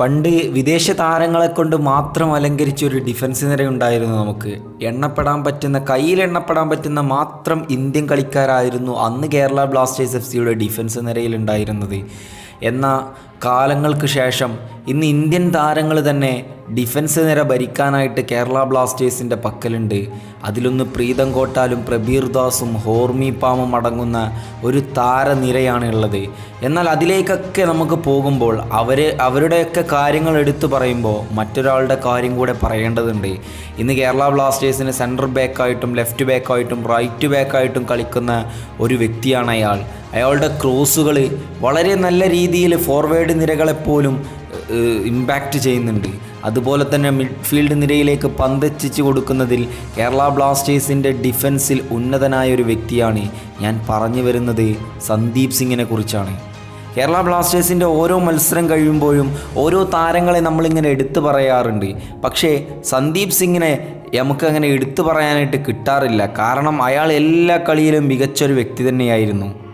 പണ്ട് വിദേശ താരങ്ങളെ കൊണ്ട് മാത്രം അലങ്കരിച്ച ഒരു ഡിഫൻസ് നിര ഉണ്ടായിരുന്നു നമുക്ക്. എണ്ണപ്പെടാൻ പറ്റുന്ന കയ്യിൽ എണ്ണപ്പെടാൻ പറ്റുന്ന മാത്രം ഇന്ത്യൻ കളിക്കാരായിരുന്നു അന്ന് കേരള ബ്ലാസ്റ്റേഴ്സ് എഫ് സിയുടെ ഡിഫൻസ് നിരയിൽ ഉണ്ടായിരുന്നത്. എന്നാൽ കാലങ്ങൾക്ക് ശേഷം ഇന്ന് ഇന്ത്യൻ താരങ്ങൾ തന്നെ ഡിഫൻസ് നിര ഭരിക്കാനായിട്ട് കേരള ബ്ലാസ്റ്റേഴ്സിന്റെ പക്കലുണ്ട്. അതിലൊന്ന് പ്രീതം കോട്ടാലും പ്രബീർ ദാസും ഹോർമി പാമും അടങ്ങുന്ന ഒരു താരനിരയാണ് ഉള്ളത്. എന്നാൽ അതിലേക്കൊക്കെ നമുക്ക് പോകുമ്പോൾ അവർ അവരുടെയൊക്കെ കാര്യങ്ങൾ എടുത്തു പറയുമ്പോൾ മറ്റൊരാളുടെ കാര്യം കൂടെ പറയേണ്ടതുണ്ട്. ഇന്ന് കേരള ബ്ലാസ്റ്റേഴ്സിന് സെന്റർ ബാക്കായിട്ടും ലെഫ്റ്റ് ബാക്കായിട്ടും റൈറ്റ് ബാക്കായിട്ടും കളിക്കുന്ന ഒരു വ്യക്തിയാണ് അയാൾ. അയാളുടെ ക്രോസുകൾ വളരെ നല്ല രീതിയിൽ ഫോർവേഡ് നിരകളെപ്പോലും ഇമ്പാക്റ്റ് ചെയ്യുന്നുണ്ട്. അതുപോലെ തന്നെ മിഡ്ഫീൽഡ് നിരയിലേക്ക് പന്തെച്ചിച്ച് കൊടുക്കുന്നതിൽ കേരള ബ്ലാസ്റ്റേഴ്സിന്റെ ഡിഫൻസിൽ ഉന്നതനായ ഒരു വ്യക്തിയാണ് ഞാൻ പറഞ്ഞു വരുന്നത് സന്ദീപ് സിംഗിനെ കുറിച്ചാണ്. കേരള ബ്ലാസ്റ്റേഴ്സിന്റെ ഓരോ മത്സരം കഴിയുമ്പോഴും ഓരോ താരങ്ങളെ നമ്മളിങ്ങനെ എടുത്തു പറയാറുണ്ട്. പക്ഷേ സന്ദീപ് സിംഗിനെ നമുക്കങ്ങനെ എടുത്തു പറയാനായിട്ട് കിട്ടാറില്ല. കാരണം അയാൾ എല്ലാ കളിയിലും മികച്ചൊരു വ്യക്തി തന്നെയായിരുന്നു.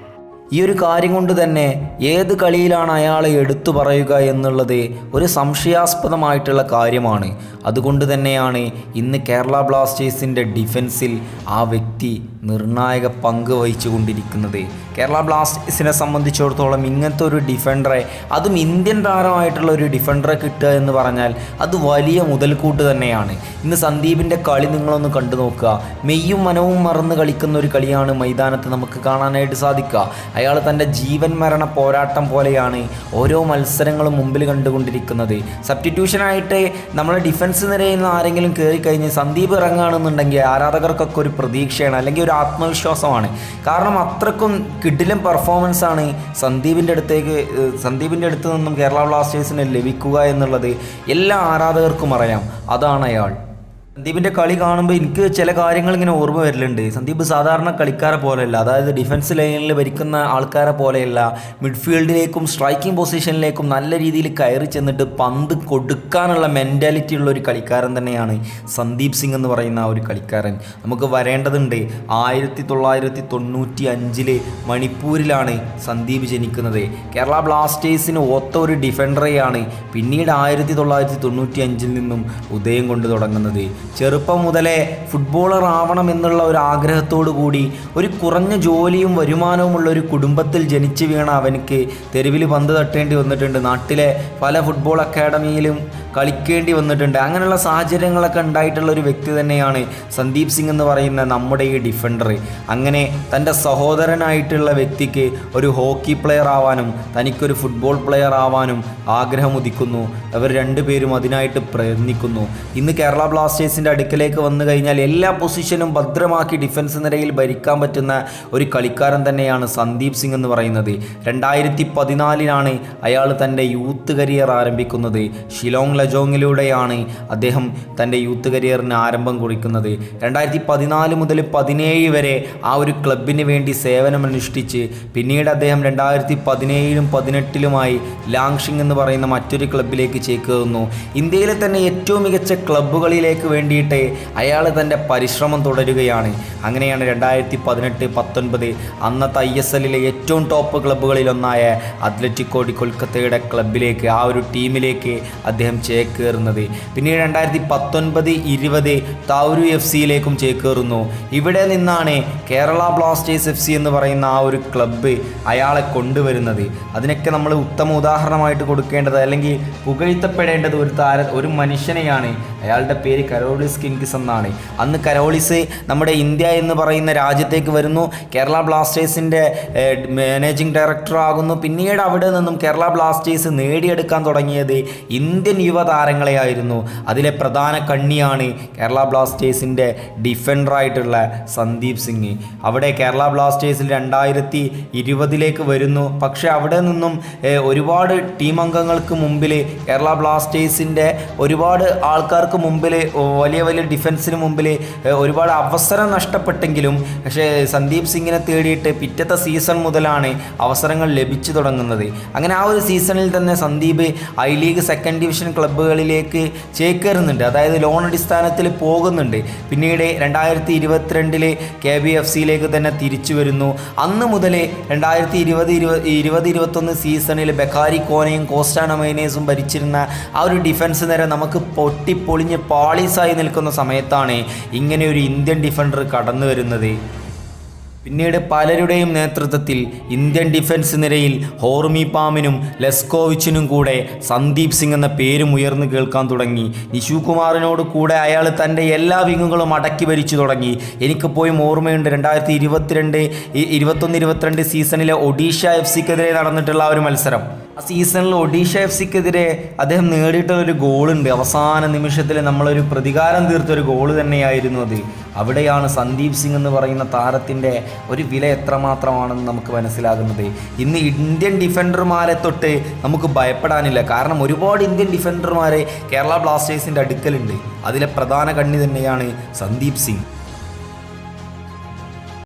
ഈ ഒരു കാര്യം കൊണ്ട് തന്നെ ഏത് കളിയിലാണ് അയാളെ എടുത്തു പറയുക എന്നുള്ളത് ഒരു സംശയാസ്പദമായിട്ടുള്ള കാര്യമാണ്. അതുകൊണ്ട് തന്നെയാണ് ഇന്ന് കേരള ബ്ലാസ്റ്റേഴ്സിന്റെ ഡിഫൻസിൽ ആ വ്യക്തി നിർണായക പങ്ക് വഹിച്ചു കൊണ്ടിരിക്കുന്നത് കേരള ബ്ലാസ്റ്റേഴ്സിനെ സംബന്ധിച്ചിടത്തോളം ഇങ്ങനത്തെ ഒരു ഡിഫൻഡറെ അതും ഇന്ത്യൻ താരമായിട്ടുള്ള ഒരു ഡിഫൻഡറെ കിട്ടുക എന്ന് പറഞ്ഞാൽ അത് വലിയ മുതൽക്കൂട്ട് തന്നെയാണ്. ഇന്ന് സന്ദീപിന്റെ കളി നിങ്ങളൊന്ന് കണ്ടു നോക്കുക. മെയ്യും മനവും മറന്ന് കളിക്കുന്ന ഒരു കളിയാണ് മൈതാനത്ത് നമുക്ക് കാണാനായിട്ട് സാധിക്കുക. അയാൾ തന്റെ ജീവൻ മരണ പോരാട്ടം പോലെയാണ് ഓരോ മത്സരങ്ങളും മുമ്പിൽ കണ്ടുകൊണ്ടിരിക്കുന്നത്. സബ്സ്റ്റിറ്റ്യൂഷനായിട്ട് നമ്മളെ ഡിഫൻസ് നിരയിൽ നിന്ന് ആരെങ്കിലും കയറി കഴിഞ്ഞ് സന്ദീപ് ഇറങ്ങുകയാണെന്നുണ്ടെങ്കിൽ ആരാധകർക്കൊക്കെ ഒരു പ്രതീക്ഷയാണ് അല്ലെങ്കിൽ ഒരു ആത്മവിശ്വാസമാണ്. കാരണം അത്രക്കും കിഡിലും പെർഫോമൻസ് ആണ് സന്ദീപിന്റെ അടുത്തേക്ക് സന്ദീപിന്റെ അടുത്ത് നിന്നും കേരള ബ്ലാസ്റ്റേഴ്സിന് ലഭിക്കുക എന്നുള്ളത് എല്ലാ ആരാധകർക്കും അറിയാം. അതാണ് അയാൾ. സന്ദീപിന്റെ കളി കാണുമ്പോൾ എനിക്ക് ചില കാര്യങ്ങൾ ഇങ്ങനെ ഓർമ്മ വരലുണ്ട്. സന്ദീപ് സാധാരണ കളിക്കാരെ പോലെയല്ല. അതായത് ഡിഫൻസ് ലൈനിൽ ഭരിക്കുന്ന ആൾക്കാരെ പോലെയല്ല. മിഡ്ഫീൽഡിലേക്കും സ്ട്രൈക്കിംഗ് പൊസിഷനിലേക്കും നല്ല രീതിയിൽ കയറി ചെന്നിട്ട് പന്ത് കൊടുക്കാനുള്ള മെന്റാലിറ്റി ഉള്ള ഒരു കളിക്കാരൻ തന്നെയാണ് സന്ദീപ് സിംഗ് എന്ന് പറയുന്ന ആ ഒരു കളിക്കാരൻ. നമുക്ക് വരേണ്ടതുണ്ട്. ആയിരത്തി തൊള്ളായിരത്തി തൊണ്ണൂറ്റി അഞ്ചിൽ മണിപ്പൂരിലാണ് സന്ദീപ് ജനിക്കുന്നത്. കേരള ബ്ലാസ്റ്റേഴ്സിന് ഒത്ത ഒരു ഡിഫൻഡറെയാണ് പിന്നീട് ആയിരത്തി തൊള്ളായിരത്തി തൊണ്ണൂറ്റി അഞ്ചിൽ നിന്നും ഉദയം കൊണ്ട് തുടങ്ങുന്നത്. ചെറുപ്പം മുതലേ ഫുട്ബോളർ ആവണം എന്നുള്ള ഒരു ആഗ്രഹത്തോടു കൂടി ഒരു കുറഞ്ഞ ജോലിയും വരുമാനവുമുള്ള ഒരു കുടുംബത്തിൽ ജനിച്ചു വീണ അവനക്ക് തെരുവിൽ പന്ത് തട്ടേണ്ടി വന്നിട്ടുണ്ട്. നാട്ടിലെ പല ഫുട്ബോൾ അക്കാഡമിയിലും കളിക്കേണ്ടി വന്നിട്ടുണ്ട്. അങ്ങനെയുള്ള സാഹചര്യങ്ങളൊക്കെ ഉണ്ടായിട്ടുള്ള ഒരു വ്യക്തി തന്നെയാണ് സന്ദീപ് സിംഗ് എന്ന് പറയുന്ന നമ്മുടെ ഈ ഡിഫൻഡർ അങ്ങനെ തന്റെ സഹോദരനായിട്ടുള്ള വ്യക്തിക്ക് ഒരു ഹോക്കി പ്ലെയർ ആവാനും തനിക്കൊരു ഫുട്ബോൾ പ്ലെയർ ആവാനും ആഗ്രഹം ഉദിക്കുന്നു അവർ രണ്ടുപേരും അതിനായിട്ട് പ്രയത്നിക്കുന്നു. ഇന്ന് കേരള ബ്ലാസ്റ്റേഴ്സിന്റെ അടുക്കലേക്ക് വന്നു കഴിഞ്ഞാൽ എല്ലാ പൊസിഷനും ഭദ്രമാക്കി ഡിഫൻസ് നിരയിൽ ഭരിക്കാൻ പറ്റുന്ന ഒരു കളിക്കാരൻ തന്നെയാണ് സന്ദീപ് സിംഗ് എന്ന് പറയുന്നത്. രണ്ടായിരത്തി പതിനാലിനാണ് അയാൾ തന്റെ യൂത്ത് കരിയർ ആരംഭിക്കുന്നത്. ഷിലോങ് ലജോങ്ങിലൂടെയാണ് അദ്ദേഹം തന്റെ യൂത്ത് കരിയറിന് ആരംഭം കുറിക്കുന്നത്. രണ്ടായിരത്തി പതിനാല് മുതൽ പതിനേഴ് വരെ ആ ഒരു ക്ലബിന് വേണ്ടി സേവനമനുഷ്ഠിച്ച് പിന്നീട് അദ്ദേഹം രണ്ടായിരത്തി പതിനേഴിലും പതിനെട്ടിലുമായി ലാങ്ഷിങ് എന്ന് പറയുന്ന മറ്റൊരു ക്ലബിലേക്ക് ചേക്കേറുന്നു. ഇന്ത്യയിലെ തന്നെ ഏറ്റവും മികച്ച ക്ലബ്ബുകളിലേക്ക് വേണ്ടിയിട്ട് അയാൾ തന്റെ പരിശ്രമം തുടരുകയാണ്. അങ്ങനെയാണ് രണ്ടായിരത്തി പതിനെട്ട് പത്തൊൻപത് അന്നത്തെ ഐ എസ് എല്ലിലെ ഏറ്റവും ടോപ്പ് ക്ലബ്ബുകളിലൊന്നായ അത്ലറ്റിക്കോടി കൊൽക്കത്തയുടെ ക്ലബിലേക്ക് ആ ഒരു ടീമിലേക്ക് അദ്ദേഹം ചേക്കേറുന്നത് പിന്നീട് രണ്ടായിരത്തി പത്തൊൻപത് ഇരുപത് താവൂരു എഫ് സിയിലേക്കും ചേക്കേറുന്നു ഇവിടെ നിന്നാണ് കേരള ബ്ലാസ്റ്റേഴ്സ് എഫ് സി എന്ന് പറയുന്ന ആ ഒരു ക്ലബ്ബ് അയാളെ കൊണ്ടുവരുന്നത്. അതിനൊക്കെ നമ്മൾ ഉത്തമ ഉദാഹരണമായിട്ട് കൊടുക്കേണ്ടത് അല്ലെങ്കിൽ പുകഴ്ത്തപ്പെടേണ്ടത് ഒരു താര ഒരു മനുഷ്യനെയാണ്. അയാളുടെ പേര് കരോളിസ് കിങ്സ് എന്നാണ്. അന്ന് കരോളിസ് നമ്മുടെ ഇന്ത്യ എന്ന് പറയുന്ന രാജ്യത്തേക്ക് വരുന്നു. കേരള ബ്ലാസ്റ്റേഴ്സിന്റെ മാനേജിംഗ് ഡയറക്ടർ ആകുന്നു പിന്നീട് അവിടെ നിന്നും കേരള ബ്ലാസ്റ്റേഴ്സ് നേടിയെടുക്കാൻ തുടങ്ങിയത് ഇന്ത്യൻ യുവതാരങ്ങളെയായിരുന്നു അതിലെ പ്രധാന കണ്ണിയാണ് കേരള ബ്ലാസ്റ്റേഴ്സിന്റെ ഡിഫൻഡറായിട്ടുള്ള സന്ദീപ് സിംഗ്. അവിടെ കേരള ബ്ലാസ്റ്റേഴ്സിൽ രണ്ടായിരത്തി ഇരുപതിലേക്ക് വരുന്നു. പക്ഷേ അവിടെ നിന്നും ഒരുപാട് ടീം അംഗങ്ങൾക്ക് മുമ്പിൽ കേരള ബ്ലാസ്റ്റേഴ്സിന്റെ ഒരുപാട് ആൾക്കാർക്ക് മുമ്പിൽ വലിയ വലിയ ഡിഫൻസിന് മുമ്പിൽ ഒരുപാട് അവസരം നഷ്ടപ്പെട്ടെങ്കിലും പക്ഷേ സന്ദീപ് സിംഗിനെ തേടിയിട്ട് പിറ്റത്തെ സീസൺ മുതലാണ് അവസരങ്ങൾ ലഭിച്ചു തുടങ്ങുന്നത്. അങ്ങനെ ആ ഒരു സീസണിൽ തന്നെ Sandeep I league second division club ക്ലബ്ബുകളിലേക്ക് ചേക്കേറുന്നുണ്ട്. അതായത് ലോൺ അടിസ്ഥാനത്തിൽ പോകുന്നുണ്ട്. പിന്നീട് രണ്ടായിരത്തി ഇരുപത്തിരണ്ടിൽ കെ ബി എഫ് സിയിലേക്ക് തന്നെ തിരിച്ചു വരുന്നു. അന്ന് മുതൽ രണ്ടായിരത്തി ഇരുപത് ഇരുപത് ഇരുപത് ഇരുപത്തൊന്ന് സീസണിൽ ബെക്കാരി കോനയും കോസ്റ്റാനമൈനേസും ഭരിച്ചിരുന്ന ആ ഒരു ഡിഫൻസ് നേരെ നമുക്ക് പൊട്ടിപ്പൊളിഞ്ഞ് പാളീസായി നിൽക്കുന്ന സമയത്താണ് ഇങ്ങനെ ഒരു ഇന്ത്യൻ ഡിഫൻഡർ കടന്നു വരുന്നത് പിന്നീട് പലരുടെയും നേതൃത്വത്തിൽ ഇന്ത്യൻ ഡിഫൻസ് നിരയിൽ ഹോർമി പാമിനും ലെസ്കോവിച്ചിനും കൂടെ സന്ദീപ് സിംഗ് എന്ന പേരും ഉയർന്നു കേൾക്കാൻ തുടങ്ങി. നിഷു കുമാറിനോട് കൂടെ അയാൾ തന്റെ എല്ലാ വിങ്ങുകളും അടക്കി ഭരിച്ചു തുടങ്ങി. എനിക്ക് പോയും ഓർമ്മയുണ്ട് രണ്ടായിരത്തി ഇരുപത്തിരണ്ട് ഇരുപത്തൊന്ന് ഇരുപത്തിരണ്ട് സീസണിലെ ഒഡീഷ എഫ് സിക്കെതിരെ നടന്നിട്ടുള്ള ഒരു മത്സരം. ആ സീസണിൽ ഒഡീഷ എഫ് സിക്കെതിരെ അദ്ദേഹം നേടിയിട്ടുള്ള ഒരു ഗോളുണ്ട്. അവസാന നിമിഷത്തിൽ നമ്മളൊരു പ്രതികാരം തീർത്ത ഒരു ഗോൾ തന്നെയായിരുന്നു അത്. അവിടെയാണ് സന്ദീപ് സിംഗ് എന്ന് പറയുന്ന താരത്തിന്റെ ഒരു വില എത്രമാത്രമാണെന്ന് നമുക്ക് മനസ്സിലാകുന്നത്. ഇന്ന് ഇന്ത്യൻ ഡിഫൻഡർമാരെ തൊട്ട് നമുക്ക് ഭയപ്പെടാനില്ല. കാരണം ഒരുപാട് ഇന്ത്യൻ ഡിഫൻഡർമാരെ കേരള ബ്ലാസ്റ്റേഴ്സിന്റെ അടുക്കലുണ്ട്. അതിലെ പ്രധാന കണ്ണി തന്നെയാണ് സന്ദീപ് സിംഗ്.